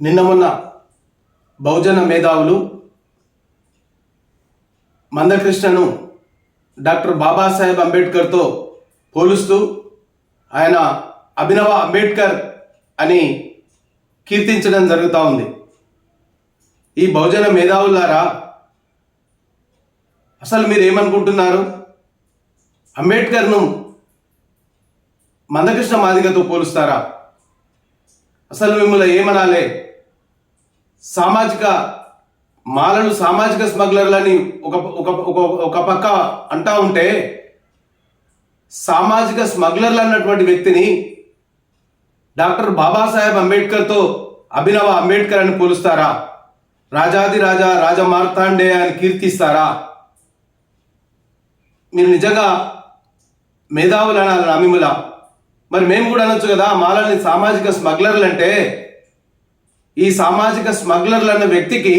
నిన్న మొన్న బహుజన మేధావులు మందకృష్ణను డాక్టర్ బాబాసాహెబ్ అంబేద్కర్తో పోలుస్తూ ఆయన అభినవ అంబేద్కర్ అని కీర్తించడం జరుగుతూ ఉంది. ఈ బహుజన మేధావులారా అసలు మీరు ఏమనుకుంటున్నారు అంబేద్కర్ను మందకృష్ణ మాదిగతో పోలుస్తారా? అసలు మిమ్మల్ని ఏమనాలే? సామాజిక మాలలు సామాజిక స్మగ్లర్లని ఒక ఒక ఒక ఒక పక్క అంటా ఉంటే సామాజిక స్మగ్లర్లు అన్నటువంటి వ్యక్తిని డాక్టర్ బాబాసాహెబ్ అంబేద్కర్తో అభినవ అంబేద్కర్ అని పోలుస్తారా? రాజాది రాజా రాజా మార్తాండే అని కీర్తిస్తారా? మీరు నిజంగా మేధావులు అనాలి అమిముల మరి మేము కూడా అనొచ్చు కదా మాలని సామాజిక స్మగ్లర్లు అంటే ఈ సామాజిక స్మగ్లర్లు అన్న వ్యక్తికి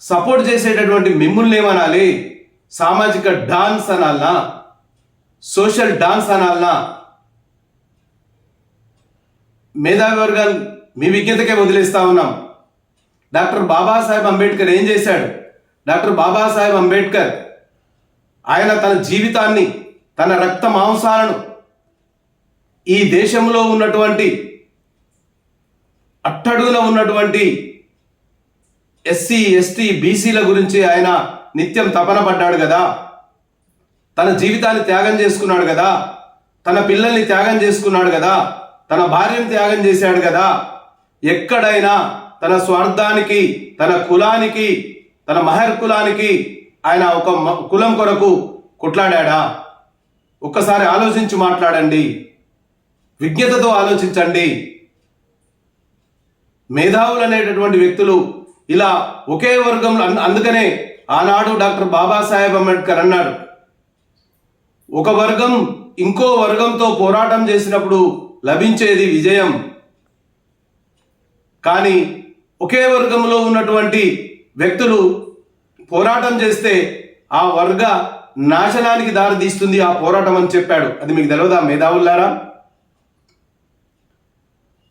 సపోర్ట్ చేసేటటువంటి మిమ్ముల్ని ఏమనాలి? సామాజిక డాన్స్ అనాలనా? సోషల్ డాన్స్ అనాలనా? మేధావి వర్గాలు మీ విజ్ఞతకే వదిలేస్తా ఉన్నాం. డాక్టర్ బాబాసాహెబ్ అంబేద్కర్ ఏం చేశాడు? డాక్టర్ బాబాసాహెబ్ అంబేద్కర్ ఆయన తన జీవితాన్ని తన రక్త మాంసాలను ఈ దేశంలో ఉన్నటువంటి అట్టడుగున ఉన్నటువంటి ఎస్సీ ఎస్టీ బీసీల గురించి ఆయన నిత్యం తపన పడ్డాడు కదా. తన జీవితాన్ని త్యాగం చేసుకున్నాడు కదా. తన పిల్లల్ని త్యాగం చేసుకున్నాడు కదా. తన భార్యను త్యాగం చేశాడు కదా. ఎక్కడైనా తన స్వార్థానికి తన కులానికి తన మహర్ కులానికి ఆయన ఒక కులం కొరకు కొట్లాడా ఒక్కసారి ఆలోచించి మాట్లాడండి. విజ్ఞతతో ఆలోచించండి. మేధావులు అనేటటువంటి వ్యక్తులు ఇలా ఒకే వర్గంలో అన్- అందుకనే ఆనాడు డాక్టర్ బాబాసాహెబ్ అంబేద్కర్ అన్నాడు. ఒక వర్గం ఇంకో వర్గంతో పోరాటం చేసినప్పుడు లభించేది విజయం. కానీ ఒకే వర్గంలో ఉన్నటువంటి వ్యక్తులు పోరాటం చేస్తే ఆ వర్గ నాశనానికి దారి తీస్తుంది ఆ పోరాటం అని చెప్పాడు. అది మీకు తెలియదా మేధావులారా?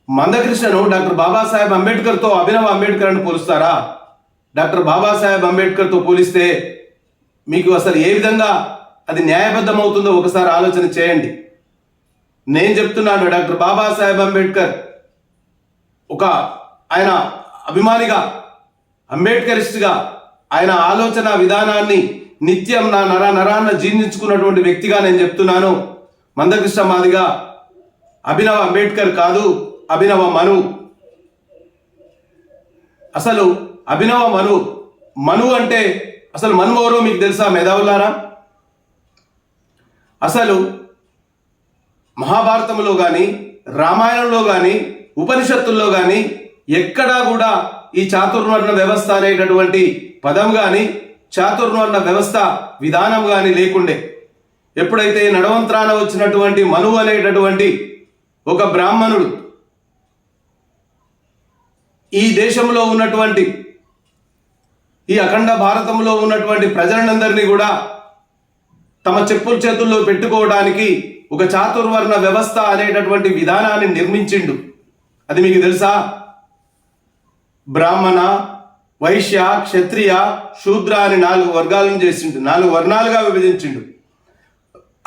మందకృష్ణను డాక్టర్ బాబాసాహెబ్ అంబేద్కర్తో అభినవ్ అంబేద్కర్ అని పోలుస్తారా? డాక్టర్ బాబాసాహెబ్ అంబేద్కర్తో పోలిస్తే మీకు అసలు ఏ విధంగా అది న్యాయబద్ధమవుతుందో ఒకసారి ఆలోచన చేయండి. నేను చెప్తున్నాను డాక్టర్ బాబాసాహెబ్ అంబేద్కర్ ఒక ఆయన అభిమానిగా అంబేద్కరిస్ట్గా ఆయన ఆలోచన విధానాన్ని నిత్యం నా నర నరాన్న జీర్ణించుకున్నటువంటి వ్యక్తిగా నేను చెప్తున్నాను. మందకృష్ణ మాదిగా అభినవ అంబేద్కర్ కాదు. అభినవ మను అసలు అభినవ మను మను అంటే అసలు మను మీకు తెలుసా మేధావులారా? అసలు మహాభారతంలో కానీ రామాయణంలో కానీ ఉపనిషత్తుల్లో కానీ ఎక్కడా కూడా ఈ చాతుర్వర్ణ వ్యవస్థ అనేటటువంటి పదం కానీ చాతుర్వర్ణ వ్యవస్థ విధానం కానీ లేకుండే. ఎప్పుడైతే నడవంత్రాన వచ్చినటువంటి మను అనేటటువంటి ఒక బ్రాహ్మణుడు ఈ దేశంలో ఉన్నటువంటి ఈ అఖండ భారతంలో ఉన్నటువంటి ప్రజలందరినీ కూడా తమ చెప్పుల చేతుల్లో పెట్టుకోవడానికి ఒక చాతుర్వర్ణ వ్యవస్థ అనేటటువంటి విధానాన్ని నిర్మించిండు. అది మీకు తెలుసా? బ్రాహ్మణ వైశ్య క్షత్రియ శూద్ర అని నాలుగు వర్గాలను చేసిండు. నాలుగు వర్ణాలుగా విభజించిండు.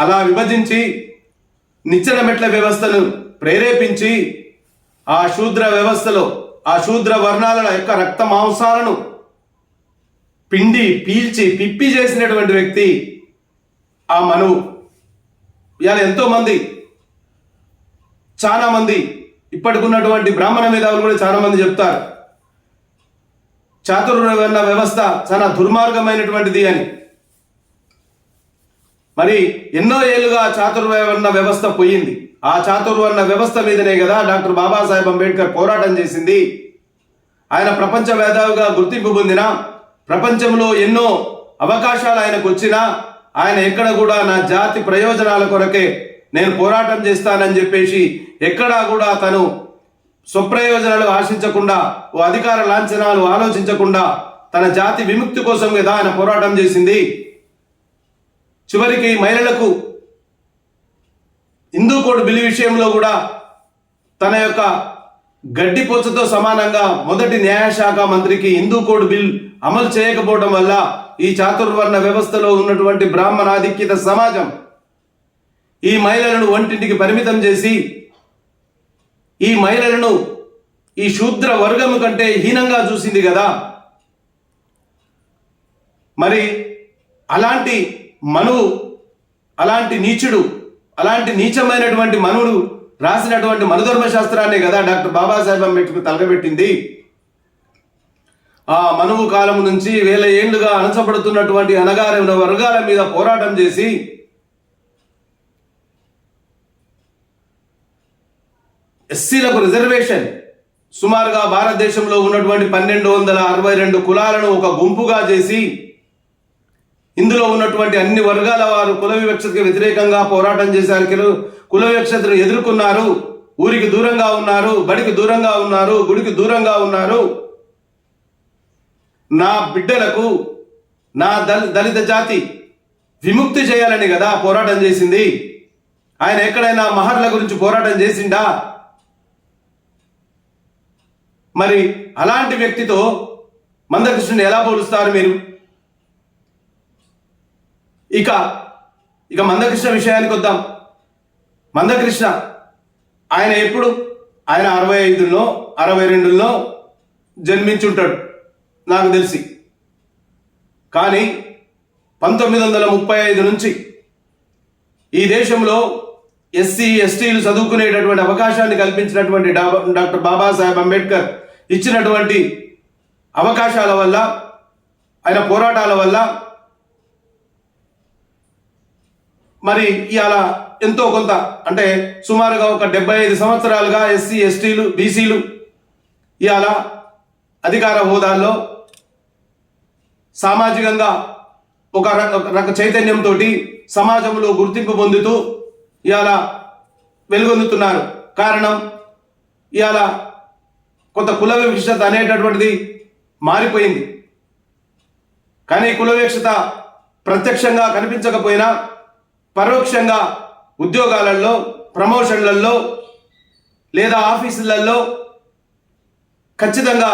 అలా విభజించి నిచ్చెన మెట్ల వ్యవస్థను ప్రేరేపించి ఆ శూద్ర వ్యవస్థలో ఆ శూద్ర వర్ణాల యొక్క రక్త మాంసాలను పిండి పీల్చి పిప్పి చేసినటువంటి వ్యక్తి ఆ మనువు ఇవాళ ఎంతో మంది చాలా మంది ఇప్పటికున్నటువంటి బ్రాహ్మణ మేధావులు కూడా చాలా మంది చెప్తారు. చాతుర్వర్ణ వ్యవస్థ చాలా దుర్మార్గమైనటువంటిది అని. మరి ఎన్నో ఏళ్ళుగా చాతుర్వర్ణ వ్యవస్థ పోయింది. ఆ చాతుర్వర్ణ వ్యవస్థ మీదనే కదా డాక్టర్ బాబాసాహెబ్ అంబేద్కర్ పోరాటం చేసింది. ఆయన ప్రపంచ మేధావిగా గుర్తింపు పొందిన ప్రపంచంలో ఎన్నో అవకాశాలు ఆయనకు వచ్చినా ఆయన ఎక్కడ కూడా నా జాతి ప్రయోజనాల కొరకే నేను పోరాటం చేస్తానని చెప్పేసి ఎక్కడా కూడా తను స్వప్రయోజనాలు ఆశించకుండా ఓ అధికార లాంఛనాలు ఆలోచించకుండా తన జాతి విముక్తి కోసం కదా ఆయన పోరాటం చేసింది. చివరికి మహిళలకు హిందూ కోడ్ బిల్లు విషయంలో కూడా తన యొక్క గడ్డిపోచతో సమానంగా మొదటి న్యాయశాఖ మంత్రికి హిందూ కోడ్ బిల్ అమలు చేయకపోవడం వల్ల ఈ చాతుర్వర్ణ వ్యవస్థలో ఉన్నటువంటి బ్రాహ్మణాధిక్యత సమాజం ఈ మహిళలను వంటింటికి పరిమితం చేసి ఈ మహిళలను ఈ శూద్ర వర్గము కంటే హీనంగా చూసింది కదా. మరి అలాంటి మనువు అలాంటి నీచుడు అలాంటి నీచమైనటువంటి మనుడు రాసినటువంటి మనుధర్మ శాస్త్రాన్ని కదా డాక్టర్ బాబాసాహెబ్ అంబేద్కర్ తలగబెట్టింది ఆ మనువు కాలం నుంచి వేల ఏళ్ళుగా అణచబడుతున్నటువంటి అనగారిన వర్గాల మీద పోరాటం చేసి ఎస్సీలకు రిజర్వేషన్. సుమారుగా భారతదేశంలో ఉన్నటువంటి పన్నెండు వందల అరవై రెండు కులాలను ఒక గుంపుగా చేసి ఇందులో ఉన్నటువంటి అన్ని వర్గాల వారు కుల వివక్షతకు వ్యతిరేకంగా పోరాటం చేశారు కుల- వివక్షతను ఎదుర్కొన్నారు. ఊరికి దూరంగా ఉన్నారు బడికి దూరంగా ఉన్నారు గుడికి దూరంగా ఉన్నారు. నా బిడ్డలకు నా దళిత జాతి విముక్తి చేయాలని కదా పోరాటం చేసింది. ఆయన ఎక్కడైనా మహర్ల గురించి పోరాటం చేసిండా? మరి అలాంటి వ్యక్తితో మందకృష్ణుని ఎలా పోలుస్తారు మీరు? ఇక ఇక మందకృష్ణ విషయానికి వద్దాం. మందకృష్ణ ఆయన ఎప్పుడు? ఆయన అరవై ఐదులో అరవై రెండులో జన్మించుంటాడు నాకు తెలిసి. కానీ పంతొమ్మిది వందల ముప్పై ఐదు నుంచి ఈ దేశంలో ఎస్సీ ఎస్టీలు చదువుకునేటటువంటి అవకాశాన్ని కల్పించినటువంటి డాక్టర్ బాబాసాహెబ్ అంబేద్కర్ ఇచ్చినటువంటి అవకాశాల వల్ల ఆయన పోరాటాల వల్ల మరి ఇవాళ ఎంతో కొంత అంటే సుమారుగా ఒక డెబ్బై ఐదు సంవత్సరాలుగా ఎస్సీ ఎస్టీలు బీసీలు ఇవాళ అధికార హోదాల్లో సామాజికంగా ఒక రక ఒక రక చైతన్యంతో సమాజంలో గుర్తింపు పొందుతూ ఇవాళ వెలుగొందుతున్నారు. కారణం ఇవాళ కొంత కుల వివక్షత అనేటటువంటిది మారిపోయింది. కానీ కుల వివక్షత ప్రత్యక్షంగా కనిపించకపోయినా పరోక్షంగా ఉద్యోగాలలో ప్రమోషన్లలో లేదా ఆఫీసులలో ఖచ్చితంగా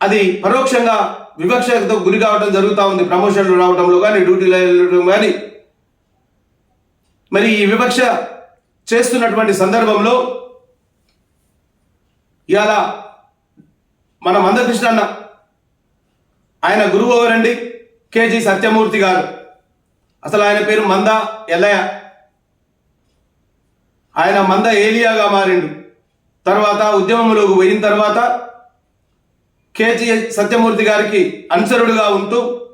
అది పరోక్షంగా వివక్షతకు గురి కావడం జరుగుతూ ఉంది. ప్రమోషన్లు రావడంలో కానీ డ్యూటీలు వెళ్ళడం కానీ మరి ఈ వివక్ష చేస్తున్నటువంటి సందర్భంలో ఇవాళ మన మందకృష్ణ అన్న ఆయన గురువు ఎవరండి? కేజీ సత్యమూర్తి గారు. అసలు ఆయన పేరు మంద ఎల్లయ్య. ఆయన మంద ఏలియాగా మారిండు. తర్వాత ఉద్యమంలోకి పోయిన తర్వాత కేజీ సత్యమూర్తి గారికి అనుసరుడుగా ఉంటూ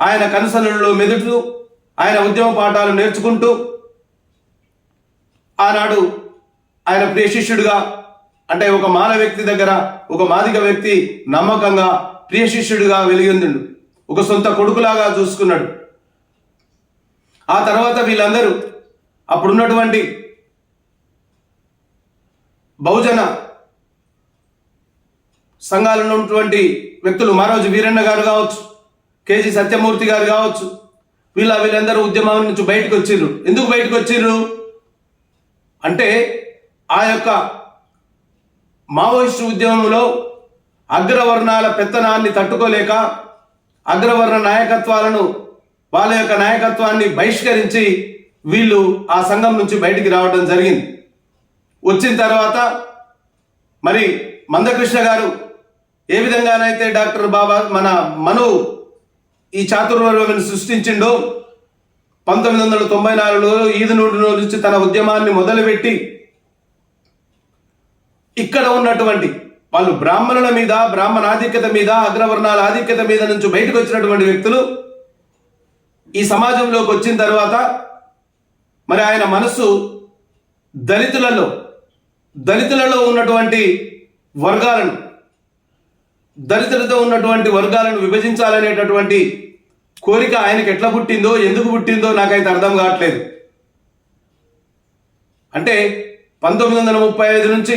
ఆయన కనుసరుల్లో మెదుటూ ఆయన ఉద్యమ పాఠాలు నేర్చుకుంటూ ఆనాడు ఆయన ప్రియ శిష్యుడిగా అంటే ఒక మాన వ్యక్తి దగ్గర ఒక మాదిక వ్యక్తి నమ్మకంగా ప్రియ శిష్యుడిగా వెలిగొందిండు. ఒక సొంత కొడుకులాగా చూసుకున్నాడు. ఆ తర్వాత వీళ్ళందరూ అప్పుడున్నటువంటి బహుజన సంఘాలలో ఉన్నటువంటి వ్యక్తులు మారోజు వీరన్న గారు కావచ్చు కేజీ సత్యమూర్తి గారు కావచ్చు వీళ్ళ వీళ్ళందరూ ఉద్యమం నుంచి బయటకు వచ్చిర్రు. ఎందుకు బయటకు వచ్చిర్రు? అంటే ఆ యొక్క మావోయిస్టు ఉద్యమంలో అగ్రవర్ణాల పెత్తనాన్ని తట్టుకోలేక అగ్రవర్ణ నాయకత్వాలను వాళ్ళ యొక్క నాయకత్వాన్ని బహిష్కరించి వీళ్ళు ఆ సంఘం నుంచి బయటికి రావడం జరిగింది. వచ్చిన తర్వాత మరి మందకృష్ణ గారు ఏ విధంగానైతే డాక్టర్ బాబా మన మను ఈ చాతుర్వర్గం సృష్టించిండో పంతొమ్మిది వందల తొంభై నాలుగులో ఈదునూరు నుంచి తన ఉద్యమాన్ని మొదలుపెట్టి ఇక్కడ ఉన్నటువంటి వాళ్ళు బ్రాహ్మణుల మీద బ్రాహ్మణ ఆధిక్యత మీద అగ్రవర్ణాల ఆధిక్యత మీద నుంచి బయటకు వచ్చినటువంటి వ్యక్తులు ఈ సమాజంలోకి వచ్చిన తర్వాత మరి ఆయన మనస్సు దళితులలో దళితులలో ఉన్నటువంటి వర్గాలను దళితులతో ఉన్నటువంటి వర్గాలను విభజించాలనేటటువంటి కోరిక ఆయనకి ఎట్లా పుట్టిందో ఎందుకు పుట్టిందో నాకైతే అర్థం కావట్లేదు. అంటే పంతొమ్మిది వందల ముప్పై ఐదు నుంచి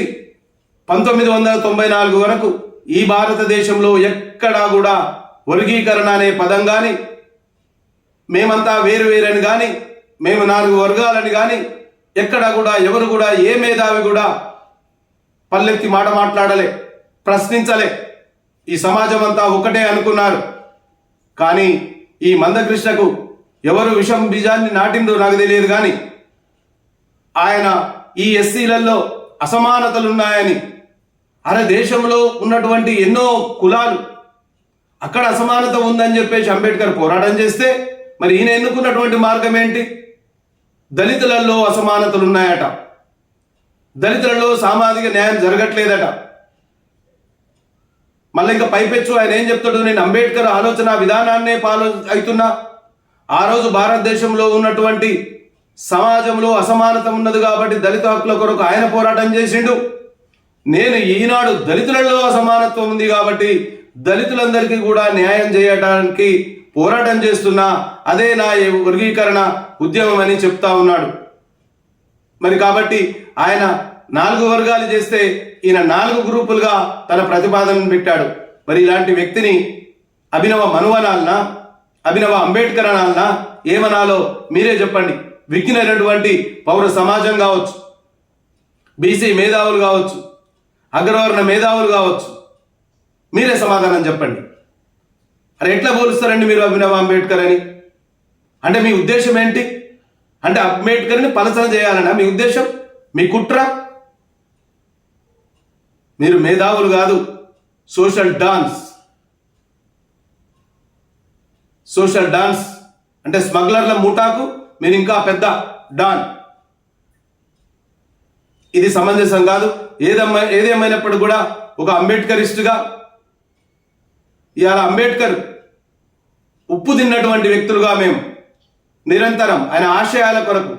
పంతొమ్మిది వందల తొంభై నాలుగు వరకు ఈ భారతదేశంలో ఎక్కడా కూడా వర్గీకరణ అనే పదం కానీ మేమంతా వేరు వేరని కానీ మేము నాలుగు వర్గాలని కానీ ఎక్కడ కూడా ఎవరు కూడా ఏ మేధావి కూడా పల్లెత్తి మాట మాట్లాడలే ప్రశ్నించలే. ఈ సమాజం అంతా ఒకటే అనుకున్నారు. కానీ ఈ మందకృష్ణకు ఎవరు విషం బీజాన్ని నాటిందో నాకు తెలియదు కానీ ఆయన ఈ ఎస్సీలలో అసమానతలున్నాయని అరే దేశంలో ఉన్నటువంటి ఎన్నో కులాలు అక్కడ అసమానత ఉందని చెప్పేసి అంబేద్కర్ పోరాటం చేస్తే మరి ఈయన ఎన్నుకున్నటువంటి మార్గం ఏంటి? దళితులలో అసమానతలు ఉన్నాయట దళితులలో సామాజిక న్యాయం జరగట్లేదట. మళ్ళీ ఇంకా పైపెచ్చు ఆయన ఏం చెప్తాడు? నేను అంబేద్కర్ ఆలోచన విధానాన్నే ఫాలో అవుతున్నా. ఆ రోజు భారతదేశంలో ఉన్నటువంటి సమాజంలో అసమానత ఉన్నది కాబట్టి దళిత హక్కుల కొరకు ఆయన పోరాటం చేసిండు. నేను ఈనాడు దళితులలో అసమానత్వం ఉంది కాబట్టి దళితులందరికీ కూడా న్యాయం చేయడానికి పోరాటం చేస్తున్నా అదే నా వర్గీకరణ ఉద్యమం అని చెప్తా ఉన్నాడు. మరి కాబట్టి ఆయన నాలుగు వర్గాలు చేస్తే ఈయన నాలుగు గ్రూపులుగా తన ప్రతిపాదనను పెట్టాడు. మరి ఇలాంటి వ్యక్తిని అభినవ మనువనాలనా అభినవ అంబేద్కర్ అనాలనా ఏమనాలో మీరే చెప్పండి. విగ్గినటువంటి పౌర సమాజం కావచ్చు బీసీ మేధావులు కావచ్చు అగ్రవర్ణ మేధావులు కావచ్చు మీరే సమాధానం చెప్పండి. అరే ఎట్లా పోలుస్తారండి మీరు అభినవ్ అంబేద్కర్ అని అంటే మీ ఉద్దేశం ఏంటి? అంటే అంబేద్కర్ని పలసన చేయాలన్నా మీ ఉద్దేశం? మీ కుట్ర? మీరు మేధావులు కాదు. Social dance. Social dance. అంటే స్మగ్లర్ల ముఠాకు మీరు ఇంకా పెద్ద డాన్. ఇది సమంజసం కాదు. ఏదమ్మా ఏదేమైనప్పుడు కూడా ఒక అంబేద్కరిస్టుగా ఇవాళ అంబేద్కర్ ఉప్పు తిన్నటువంటి వ్యక్తులుగా మేము. నిరంతరం ఆయన ఆశయాల కొరకు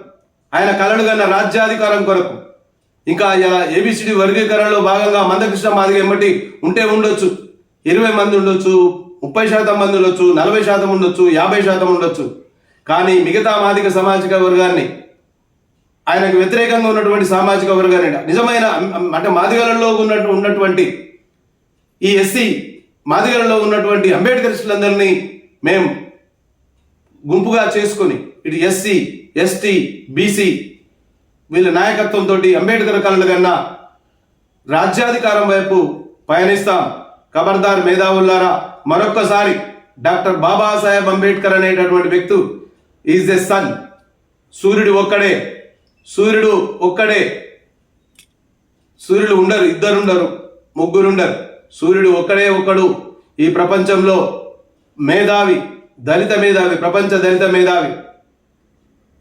ఆయన కలలు కన్న రాజ్యాధికారం కొరకు. ఇంకా ఇలా ఏబిసిడి వర్గీకరణలో భాగంగా మందకృష్ణ మాదిగ ఎమ్మటి ఉంటే ఉండొచ్చు. ఇరవై మంది ఉండొచ్చు ముప్పై శాతం మంది ఉండొచ్చు నలభై శాతం ఉండొచ్చు యాభై శాతం ఉండొచ్చు. కానీ మిగతా మాదిక సామాజిక వర్గాన్ని ఆయనకు వ్యతిరేకంగా ఉన్నటువంటి సామాజిక వర్గాన్ని నిజమైన అంటే మాదిగలలో ఉన్నట్టు ఉన్నటువంటి ఈ ఎస్సీ మాదిగలలో ఉన్నటువంటి అంబేద్కరిస్టులందరినీ మేము గుంపుగా చేసుకొని ఇటు ఎస్సీ ఎస్టీ బీసీ వీళ్ళ నాయకత్వంతో అంబేద్కర్ కళలు కన్నా రాజ్యాధికారం వైపు పయనిస్తాం. ఖబర్దార్ మేధావుల్లారా మరొక్కసారి డాక్టర్ బాబాసాహెబ్ అంబేద్కర్ అనేటటువంటి వ్యక్తు ఈజ్ ఎ సన్. సూర్యుడు ఒక్కడే సూర్యుడు ఒక్కడే సూర్యుడు ఉండరు ఇద్దరు ఉండరు ముగ్గురు ఉండరు సూర్యుడు ఒక్కడే ఒక్కడు ఈ ప్రపంచంలో మేధావి దళిత మేధావి ప్రపంచ దళిత మేధావి.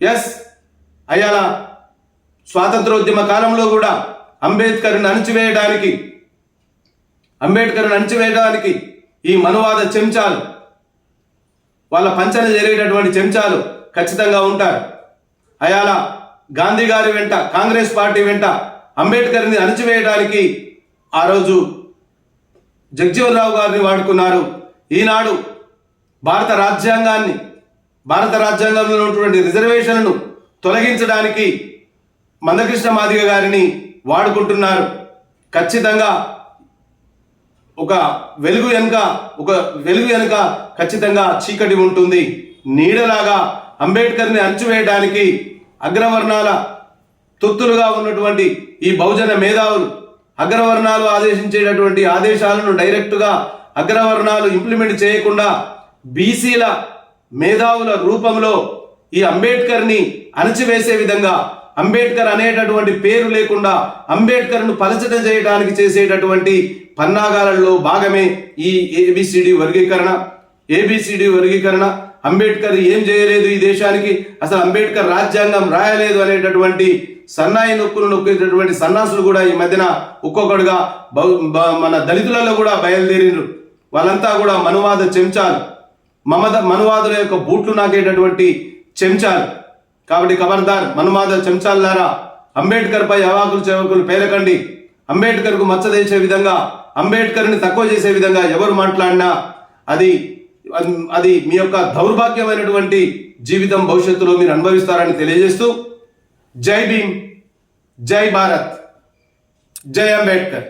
ఎస్ అయాల స్వాతంత్రోద్యమ కాలంలో కూడా అంబేద్కర్ని అణచివేయడానికి అంబేద్కర్ని అణచివేయడానికి ఈ మనువాద చెంచాలు వాళ్ళ పంచన జరిగేటటువంటి చెంచాలు ఖచ్చితంగా ఉంటారు. అయాల గాంధీ గారి వెంట కాంగ్రెస్ పార్టీ వెంట అంబేద్కర్ని అణచివేయడానికి ఆ రోజు జగ్జీవన్ రావు గారిని వాడుకున్నారు. ఈనాడు భారత రాజ్యాంగాన్ని భారత రాజ్యాంగంలో ఉన్నటువంటి రిజర్వేషన్లను తొలగించడానికి మందకృష్ణ మాదిగ గారిని వాడుకుంటున్నారు. ఖచ్చితంగా ఒక వెలుగు వెనుక ఒక వెలుగు వెనుక ఖచ్చితంగా చీకటి ఉంటుంది. నీడలాగా అంబేద్కర్ని అణచివేయడానికి అగ్రవర్ణాల తొత్తులుగా ఉన్నటువంటి ఈ బహుజన మేధావులు అగ్రవర్ణాలు ఆదేశించేటటువంటి ఆదేశాలను డైరెక్టుగా అగ్రవర్ణాలు ఇంప్లిమెంట్ చేయకుండా బీసీల మేధావుల రూపంలో ఈ అంబేద్కర్ని అణచివేసే విధంగా అంబేద్కర్ అనేటటువంటి పేరు లేకుండా అంబేద్కర్ను పలచన చేయడానికి చేసేటటువంటి పన్నాగాలలో భాగమే ఈ ఏబిసిడి వర్గీకరణ. ఏబిసిడి వర్గీకరణ. అంబేద్కర్ ఏం చేయలేదు ఈ దేశానికి? అసలు అంబేద్కర్ రాజ్యాంగం రాయలేదు అనేటటువంటి సన్నాయి నొక్కులు నొక్కేటటువంటి సన్నాసులు కూడా ఈ మధ్యన ఒక్కొక్కడుగా మన దళితులలో కూడా బయలుదేరిరు వాళ్ళంతా కూడా మనువాద చెంచాలు. మమద మనువాదుల యొక్క బూట్లు నాకేటటువంటి చెంచాలు. కాబట్టి ఖబర్దార్ మనువాద చెంచాలారా అంబేద్కర్ పై అవాకులు చెవకులు పేలకండి. అంబేద్కర్కు మచ్చదేసే విధంగా అంబేద్కర్ని తక్కువ చేసే విధంగా ఎవరు మాట్లాడినా అది అది మీ యొక్క దౌర్భాగ్యమైనటువంటి జీవితం భవిష్యత్తులో మీరు అనుభవిస్తారని తెలియజేస్తూ జై భీమ్ జై భారత్ జై అంబేద్కర్.